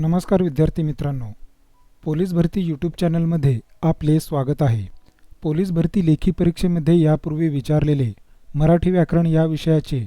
नमस्कार विद्यार्थी मित्रांनो. पोलीस भरती यूट्यूब चॅनलमध्ये आपले स्वागत आहे. पोलीस भरती लेखी परीक्षेमध्ये यापूर्वी विचारलेले मराठी व्याकरण या विषयाचे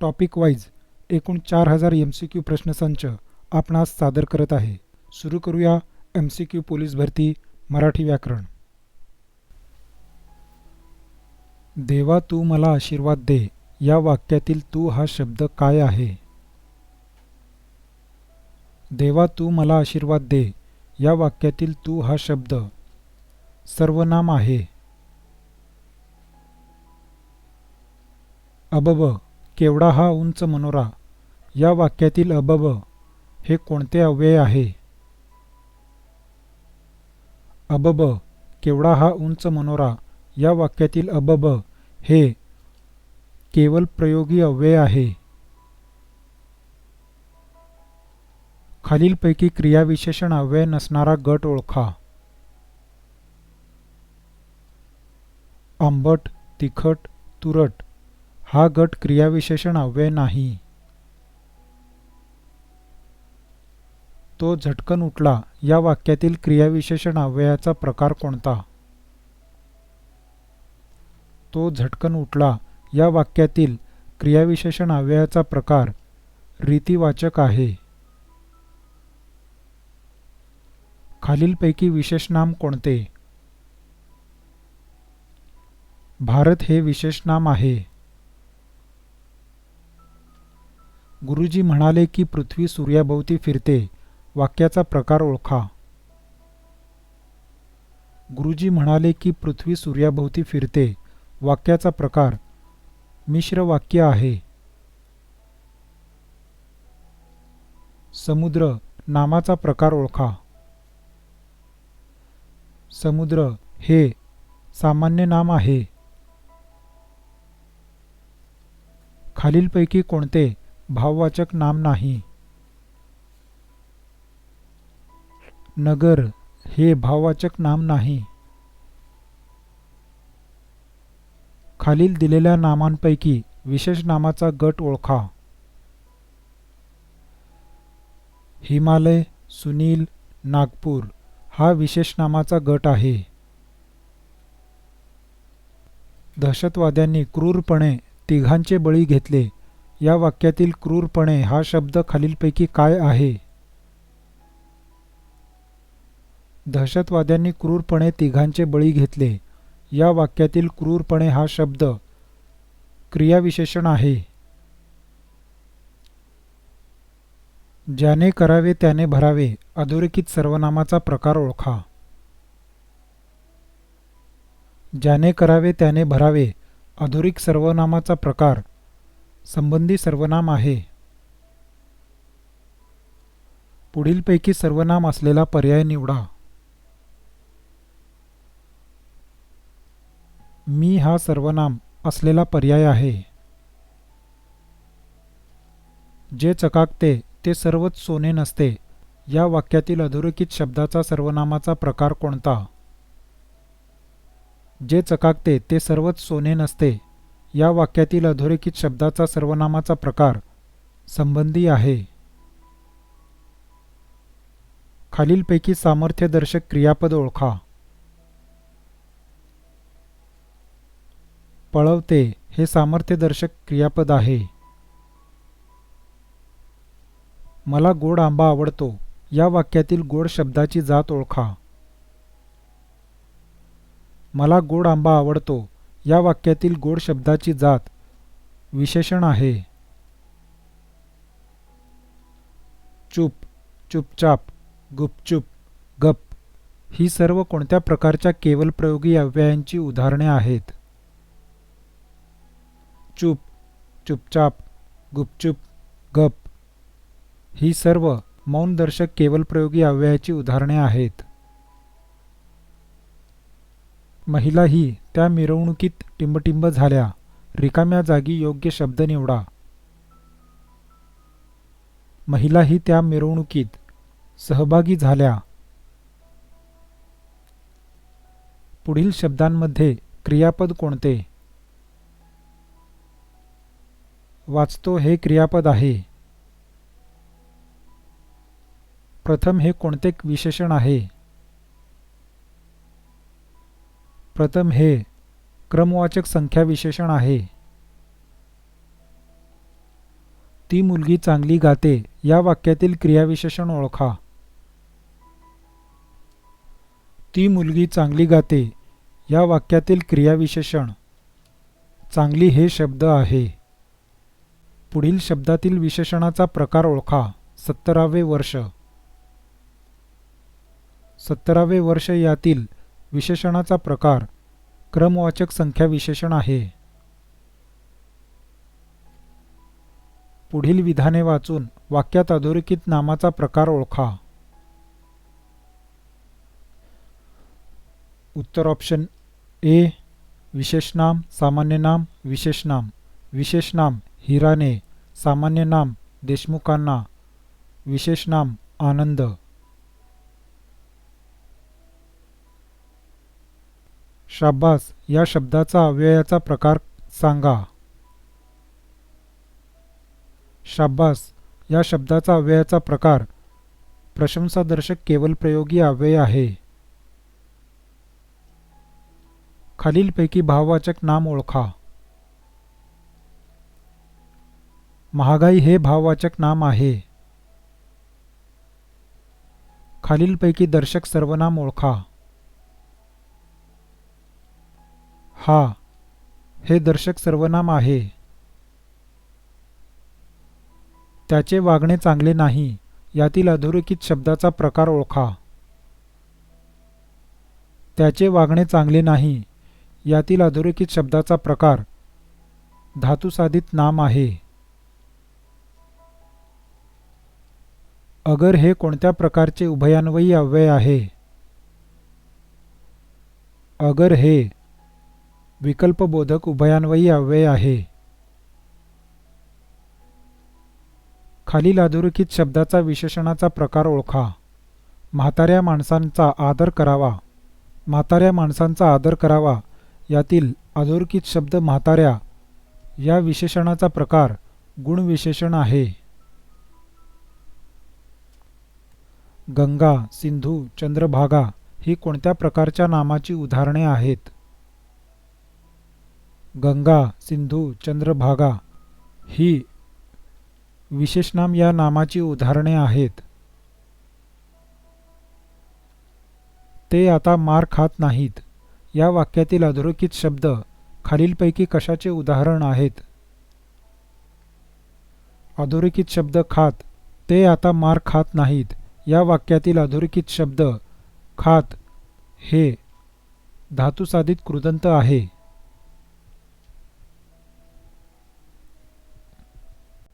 टॉपिक वाईज एकूण चार हजार एम सी क्यू प्रश्नसंच आपणास सादर करत आहे. सुरू करूया एम सी क्यू पोलीस भरती मराठी व्याकरण. देवा तू मला आशीर्वाद दे. या वाक्यातील तू हा शब्द काय आहे? देवा तू मला आशीर्वाद दे. या वाक्यातील तू हा शब्द सर्वनाम आहे. अबब केवढा हा उंच मनोरा. या वाक्यातील अबब हे कोणते अव्यय आहे? अबब केवढा हा उंच मनोरा. या वाक्यातील अबब हे केवल प्रयोगी अव्यय आहे. खालीलपैकी क्रियाविशेषण अव्यय नसणारा गट ओळखा. आंबट तिखट तुरट हा गट क्रियाविशेषण अव्यय नाही. तो झटकन उठला. या वाक्यातील क्रियाविशेषण अव्ययाचा प्रकार कोणता? तो झटकन उठला. या वाक्यातील क्रियाविशेषण अव्ययाचा प्रकार रीतिवाचक आहे. खालीलपैकी विशेषनाम कोणते? भारत हे विशेषनाम आहे. गुरुजी म्हणाले की पृथ्वी सूर्याभोवती फिरते. वाक्याचा प्रकार ओळखा. गुरुजी म्हणाले की पृथ्वी सूर्याभोवती फिरते. वाक्याचा प्रकार मिश्र वाक्य आहे. समुद्र नामाचा प्रकार ओळखा. समुद्र हे सामान्य नाम आहे. खालीलपैकी कोणते भाववाचक नाम नाही. नगर हे भाववाचक नाम नाही. खालील दिलेल्या नामांपैकी विशेष नामाचा गट ओळखा. हिमालय सुनील नागपूर. हा विशेष नामाचा गट आहे. दहशतवाद्यांनी क्रूरपणे तिघांचे बळी घेतले. या वाक्यातील क्रूरपणे हा शब्द खालीलपैकी काय आहे? दहशतवाद्यांनी क्रूरपणे तिघांचे बळी घेतले. या वाक्यातील क्रूरपणे हा शब्द क्रियाविशेषण आहे. ज्याने करावे त्याने भरावे अधोरेखित सर्वनामाचा प्रकार ओळखा. ज्याने करावे त्याने भरावे अधोरिक सर्वनामाचा प्रकार संबंधी सर्वनाम आहे. पुढीलपैकी सर्वनाम असलेला पर्याय निवडा. मी हा सर्वनाम असलेला पर्याय आहे. जे चकाकते ते सर्वच सोने नसते. या वाक्यातील अधोरेखित शब्दाचा सर्वनामाचा प्रकार कोणता? जे चकाकते ते सर्वच सोने नसते. या वाक्यातील अधोरेखित शब्दाचा सर्वनामाचा प्रकार संबंधी आहे. खालीलपैकी सामर्थ्यदर्शक क्रियापद ओळखा. पळवते हे सामर्थ्यदर्शक क्रियापद आहे. मला गोड आंबा आवडतो. या वाक्यातील गोड शब्दाची जात ओळखा. मला गोड आंबा आवडतो. या वाक्यातील गोड शब्दाची जात विशेषण आहे. चूप चुपचाप गुपचूप गप ही सर्व कोणत्या प्रकारच्या केवल प्रयोगी अव्ययांची उदाहरणे आहेत? चूप चुपचाप गुपचूप गप ही सर्व मौनदर्शक केवलप्रयोगी अव्ययाची उदाहरणे आहेत. महिलाही त्या मिरवणुकीत टिंबटिंब झाल्या. रिकाम्या जागी योग्य शब्द निवडा. महिलाही त्या मिरवणुकीत सहभागी झाल्या. पुढील शब्दांमध्ये क्रियापद कोणते? वाचतो हे क्रियापद आहे. प्रथम हे कोणते विशेषण आहे? प्रथम हे क्रमवाचक संख्या विशेषण आहे. ती मुलगी चांगली गाते या वाक्यातील क्रियाविशेषण ओळखा. ती मुलगी चांगली गाते या वाक्यातील क्रियाविशेषण चांगली हे शब्द आहे. पुढील शब्दातील विशेषणाचा प्रकार ओळखा सत्तरावे वर्ष. सत्तरावे वर्ष यातील विशेषणाचा प्रकार क्रमवाचक संख्या विशेषण आहे. पुढील विधाने वाचून वाक्यात अधोरेखित नामाचा प्रकार ओळखा. उत्तर ऑप्शन ए विशेषनाम सामान्य नाम विशेषनाम विशेषनाम हिराने सामान्य नाम देशमुखांना विशेषनाम आनंद. शाब्बास या शब्दाचा अव्ययाचा प्रकार सांगा. शाब्बास या शब्दाचा अव्ययाचा प्रकार. प्रशंसादर्शक केवलप्रयोगी अव्यय आहे. खालीलपैकी भाववाचक नाम ओळखा. महागाई हे भाववाचक नाम आहे. खालीलपैकी दर्शक सर्वनाम ओळखा. हा हे दर्शक सर्वनाम आहे. त्याचे वागणे चांगले नाही यातील अधोरेखित शब्दाचा प्रकार ओळखा. त्याचे वागणे चांगले नाही यातील अधोरेखित शब्दाचा प्रकार धातुसाधित नाम आहे. अगर हे कोणत्या प्रकारचे उभयान्वयी अव्यय आहे? अगर हे विकल्पबोधक उभयान्वयी अव्यय आहे. खालील अधोरेखित शब्दाचा विशेषणाचा प्रकार ओळखा. म्हाताऱ्या माणसांचा आदर करावा. म्हाताऱ्या माणसांचा आदर करावा. यातील अधोरेखित शब्द म्हाताऱ्या. या विशेषणाचा प्रकार गुणविशेषण आहे. गंगा सिंधू चंद्रभागा ही कोणत्या प्रकारच्या नामाची उदाहरणे आहेत? गंगा सिंधू चंद्रभागा ही विशेषनाम या नामाची उदाहरणे आहेत. ते आता मार खात नाहीत. या वाक्यातील अधोरेखित शब्द खालीलपैकी कशाचे उदाहरण आहेत? अधोरेखित शब्द खात ते आता मार खात नाहीत. या वाक्यातील अधोरेखित शब्द खात हे धातुसाधित कृदंत आहे.